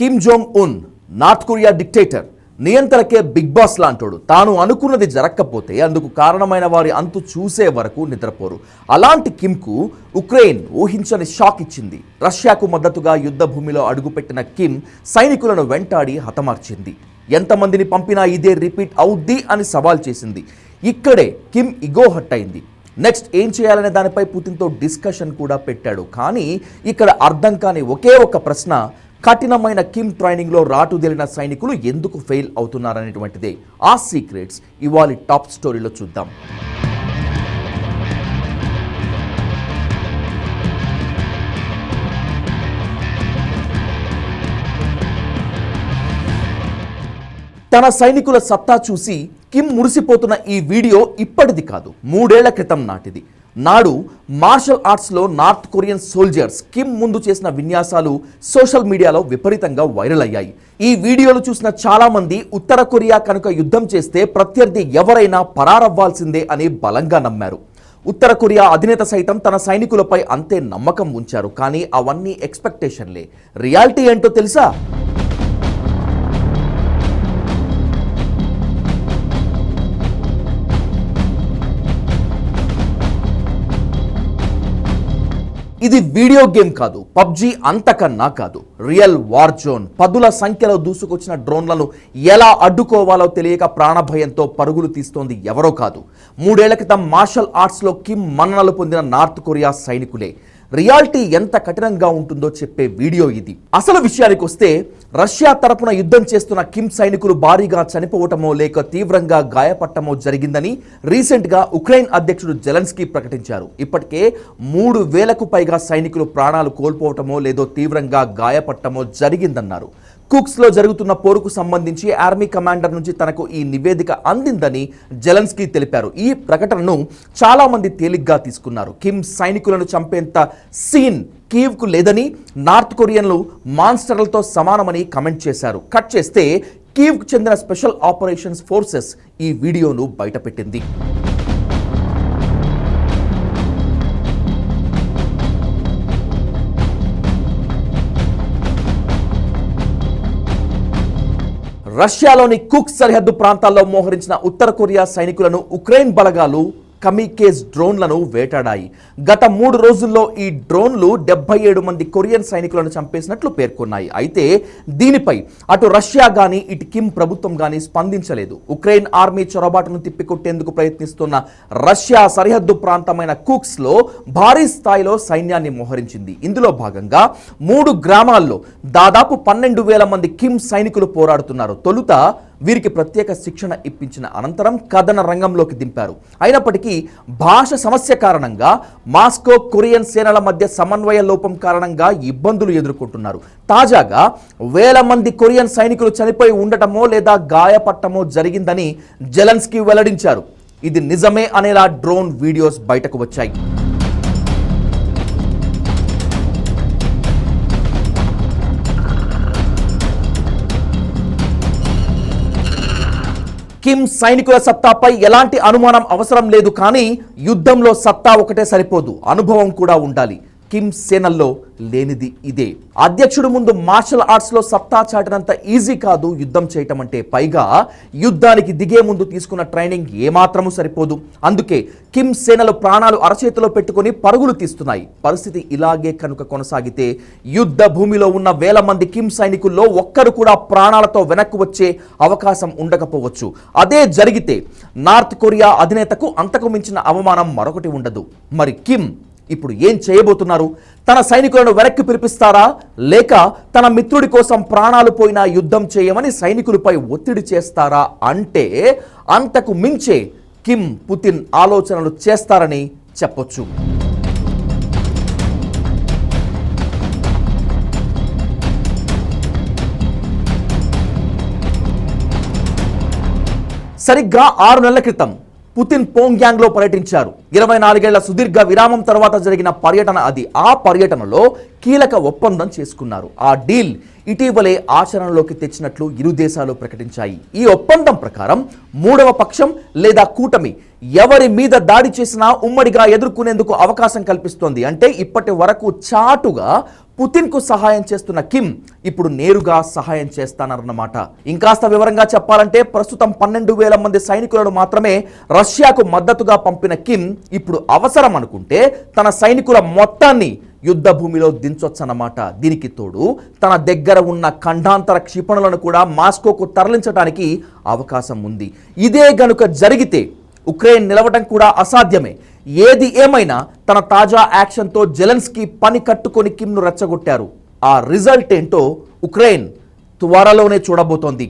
Kim Jong Un North Korea dictator నియంత్రకే big boss లాంటోడు. తాను అనుకున్నది జరగకపోతే అందుకు కారణమైన వారి అంతు చూసే వరకు నిద్రపోరు. అలాంటి కిమ్కు ఉక్రెయిన్ ఊహించని షాక్ ఇచ్చింది. రష్యాకు మద్దతుగా యుద్ధ భూమిలో అడుగుపెట్టిన కిమ్ సైనికులను వెంటాడి హతమార్చింది. ఎంతమందిని పంపినా ఇదే రిపీట్ అవుద్ది అని సవాల్ చేసింది. ఇక్కడే కిమ్ ఇగో హట్ అయింది నెక్స్ట్ ఏం చేయాలనే దానిపై పుతిన్తో డిస్కషన్ కూడా పెట్టాడు. కానీ ఇక్కడ అర్థం కాని ఒకే ఒక ప్రశ్న కఠినమైన కిమ్ ట్రైనింగ్లో రాటుదేలిన సైనికులు ఎందుకు ఫెయిల్ అవుతున్నారనేటువంటిదే ఆ సీక్రెట్స్ ఇవాళ టాప్ స్టోరీలో చూద్దాం. తన సైనికుల సత్తా చూసి కిమ్ మురిసిపోతున్న ఈ వీడియో ఇప్పటిది కాదు మూడేళ్ళ క్రితం నాటిది. నాడు మార్షల్ ఆర్ట్స్లో నార్త్ కొరియన్ సోల్జర్స్ కిమ్ ముందు చేసిన విన్యాసాలు సోషల్ మీడియాలో విపరీతంగా వైరల్ అయ్యాయి. ఈ వీడియోలు చూసిన చాలామంది ఉత్తర కొరియా కనుక యుద్ధం చేస్తే ప్రత్యర్థి ఎవరైనా పరారవ్వాల్సిందే అని బలంగా నమ్మారు. ఉత్తర కొరియా అధినేత సైతం తన సైనికులపై అంతే నమ్మకం ఉంచారు. కానీ అవన్నీ ఎక్స్పెక్టేషన్లే రియాలిటీ ఏంటో తెలుసా? ఇది వీడియో గేమ్ కాదు పబ్జి అంతకన్నా కాదు. Real war zone. పదుల సంఖ్యలో దూసుకొచ్చిన డ్రోన్లను ఎలా అడ్డుకోవాలో తెలియక ప్రాణభయంతో పరుగులు తీస్తోంది ఎవరో కాదు. మూడేళ్ళ క్రితం మార్షల్ ఆర్ట్స్లో కిమ్ మన్ననలు పొందిన నార్త్ కొరియా సైనికులే. రియాలిటీ ఎంత కఠినంగా ఉంటుందో చెప్పే వీడియో ఇది. అసలు విషయానికి వస్తే రష్యా తరపున యుద్ధం చేస్తున్న కిమ్ సైనికులు భారీగా చనిపోవటమో లేక తీవ్రంగా గాయపడటమో జరిగిందని రీసెంట్గా ఉక్రెయిన్ అధ్యక్షుడు జెలెన్స్కీ ప్రకటించారు. ఇప్పటికే మూడు వేలకు పైగా సైనికులు ప్రాణాలు కోల్పోవటమో లేదో తీవ్రంగా గాయపడటమో జరిగిందన్నారు. కుక్స్లో జరుగుతున్న పోరుకు సంబంధించి ఆర్మీ కమాండర్ నుంచి తనకు ఈ నివేదిక అందిందని జెలెన్స్కీ తెలిపారు. ఈ ప్రకటనను చాలామంది తేలిగ్గా తీసుకున్నారు. కిమ్ సైనికులను చంపేంత సీన్ కీవ్కు లేదని నార్త్ కొరియన్లు మాన్స్టర్లతో సమానమని కమెంట్ చేశారు. కట్ చేస్తే కీవ్కు చెందిన స్పెషల్ ఆపరేషన్స్ ఫోర్సెస్ ఈ వీడియోను బయటపెట్టింది. రష్యాలోని కుక్ సరిహద్దు ప్రాంతాల్లో మోహరించిన ఉత్తర కొరియా సైనికులను ఉక్రెయిన్ బలగాలు కమికేజ్ డ్రోన్లను వేటాడాయి. గత మూడు రోజుల్లో ఈ డ్రోన్లు డెబ్బై ఏడు మంది కొరియన్ సైనికులను చంపేసినట్లు పేర్కొన్నాయి. అయితే దీనిపై అటు రష్యా కానీ ఇటు కిమ్ ప్రభుత్వం కానీ స్పందించలేదు. ఉక్రెయిన్ ఆర్మీ చొరబాటును తిప్పికొట్టేందుకు ప్రయత్నిస్తున్న రష్యా సరిహద్దు ప్రాంతమైన కుక్స్లో భారీ స్థాయిలో సైన్యాన్ని మోహరించింది. ఇందులో భాగంగా మూడు గ్రామాల్లో దాదాపు పన్నెండు వేల మంది కిమ్ సైనికులు పోరాడుతున్నారు. తొలుత వీరికి ప్రత్యేక శిక్షణ ఇప్పించిన అనంతరం కథన రంగంలోకి దింపారు. అయినప్పటికీ భాష సమస్య కారణంగా మాస్కో కొరియన్ సేనల మధ్య సమన్వయ లోపం కారణంగా ఇబ్బందులు ఎదుర్కొంటున్నారు. తాజాగా వేల మంది కొరియన్ సైనికులు చనిపోయి ఉండటమో లేదా గాయపట్టమో జరిగిందని జెలెన్స్కీ వెల్లడించారు. ఇది నిజమే అనేలా డ్రోన్ వీడియోస్ బయటకు వచ్చాయి. కిమ్ సైనికుల సత్తాపై ఎలాంటి అనుమానం అవసరం లేదు కానీ యుద్ధంలో సత్తా ఒకటే సరిపోదు అనుభవం కూడా ఉండాలి. కిమ్ సేనల్లో లేనిది ఇదే. అధ్యక్షుడు ముందు మార్షల్ ఆర్ట్స్లో సత్తా చాటినంత ఈజీ కాదు యుద్ధం చేయటం అంటే పైగా యుద్ధానికి దిగే ముందు తీసుకున్న ట్రైనింగ్ ఏమాత్రము సరిపోదు. అందుకే కిమ్ సేనలు ప్రాణాలు అరచేతిలో పెట్టుకొని పరుగులు తీస్తున్నాయి. పరిస్థితి ఇలాగే కనుక కొనసాగితే యుద్ధ భూమిలో ఉన్న వేల మంది కిమ్ సైనికుల్లో ఒక్కరు కూడా ప్రాణాలతో వెనక్కు వచ్చే అవకాశం ఉండకపోవచ్చు. అదే జరిగితే నార్త్ కొరియా అధినేతకు అంతకు మించిన అవమానం మరొకటి ఉండదు. మరి కిమ్ ఇప్పుడు ఏం చేయబోతున్నారు? తన సైనికులను వెనక్కి పిలిపిస్తారా? లేక తన మిత్రుడి కోసం ప్రాణాలు పోయినా యుద్ధం చేయమని సైనికులపై ఒత్తిడి చేస్తారా? అంటే అంతకు మించే కిమ్ పుతిన్ ఆలోచనలు చేస్తారని చెప్పొచ్చు. సరిగ్గా ఆరు నెలల క్రితం పుతిన్ పోంగ్యాంగ్లో పర్యటించారు. ఇరవై నాలుగేళ్ళ సుదీర్ఘ విరామం తర్వాత జరిగిన పర్యటన అది. ఆ పర్యటనలో కీలక ఒప్పందం చేసుకున్నారు. ఆ డీల్ ఇటీవలే ఆచరణలోకి తెచ్చినట్లు ఇరు దేశాలు ప్రకటించాయి. ఈ ఒప్పందం ప్రకారం మూడవ పక్షం లేదా కూటమి ఎవరి మీద దాడి చేసినా ఉమ్మడిగా ఎదుర్కొనేందుకు అవకాశం కల్పిస్తోంది. అంటే ఇప్పటి వరకు చాటుగా పుతిన్కు సహాయం చేస్తున్న కిమ్ ఇప్పుడు నేరుగా సహాయం చేస్తానన్నమాట. ఇంకాస్త వివరంగా చెప్పాలంటే ప్రస్తుతం పన్నెండు వేల మంది సైనికులను మాత్రమే రష్యాకు మద్దతుగా పంపిన కిమ్ ఇప్పుడు అవసరం అనుకుంటే తన సైనికుల మొత్తాన్ని యుద్ధ భూమిలో దించొచ్చన్నమాట. దీనికి తోడు తన దగ్గర ఉన్న ఖండాంతర క్షిపణులను కూడా మాస్కోకు తరలించడానికి అవకాశం ఉంది. ఇదే గనుక జరిగితే ఉక్రెయిన్ నిలవడం కూడా అసాధ్యమే. ఏది ఏమైనా తన తాజా యాక్షన్తో జెలెన్స్కి పని కట్టుకొని కిమ్ను రెచ్చగొట్టారు. ఆ రిజల్ట్ ఏంటో ఉక్రెయిన్ త్వరలోనే చూడబోతోంది.